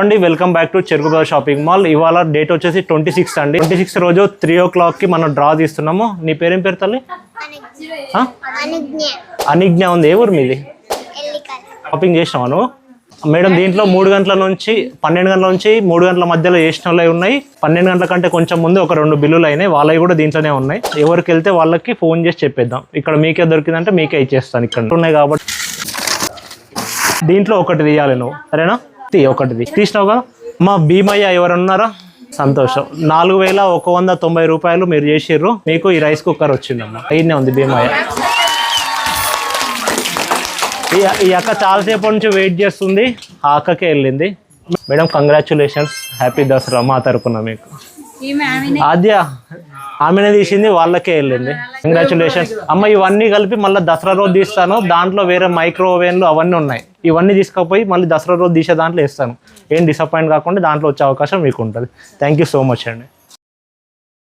అండి welcome back to చెరుకుబా shopping mall. ఇవాళ డేట్ వచ్చేసి ట్వంటీ సిక్స్ అండి. ట్వంటీ సిక్స్ రోజు త్రీ ఓ క్లాక్కి మనం డ్రా తీస్తున్నాము. నీ పేరేం పేరు తల్లి? అనుజ్ఞ. ఉంది. ఏ ఊరు మీది? షాపింగ్ చేసినావా నువ్వు? మేడం దీంట్లో మూడు గంటల నుంచి పన్నెండు గంటల నుంచి మూడు గంటల మధ్యలో చేసిన ఉన్నాయి. పన్నెండు గంటల కంటే కొంచెం ముందు ఒక రెండు బిల్లులు అయినాయి. వాళ్ళవి కూడా దీంట్లోనే ఉన్నాయి. ఎవరికి వెళ్తే వాళ్ళకి ఫోన్ చేసి చెప్పేద్దాం. ఇక్కడ మీకే దొరికిందంటే మీకే ఇచ్చేస్తాను ఇక్కడ. ఉన్నాయి కాబట్టి దీంట్లో ఒకటి తీయాలి నువ్వు. సరేనా? తీ ఒకటిది. తీసినావు కదా? మా భీమయ్య ఎవరున్నారా? సంతోషం. నాలుగు వేల ఒక వంద తొంభై రూపాయలు మీరు చేసిర్రు. మీకు ఈ రైస్ కుక్కర్ వచ్చిందమ్మా. అయినే ఉంది భీమయ్య. ఈ అక్క చాలాసేపు నుంచి వెయిట్ చేస్తుంది. ఆ అక్కకే వెళ్ళింది. మేడం కంగ్రాచులేషన్స్ హ్యాపీ దసరా మా తరపున మీకు. ఆద్య ఆమెనే తీసింది వాళ్ళకే వెళ్ళింది. కంగ్రాచులేషన్స్ అమ్మ ఇవన్నీ కలిపి మళ్ళీ దసరా రోజు తీస్తాను. దాంట్లో వేరే మైక్రో ఓవెన్లు అవన్నీ ఉన్నాయి. ఇవన్నీ తీసుకుపోయి మళ్ళీ దసరా రోజు తీసే దాంట్లో వేస్తాను. ఏం డిసప్పాయింట్ కాకుండా దాంట్లో వచ్చే అవకాశం మీకు ఉంటుంది థ్యాంక్ యూ సో మచ్ అండి.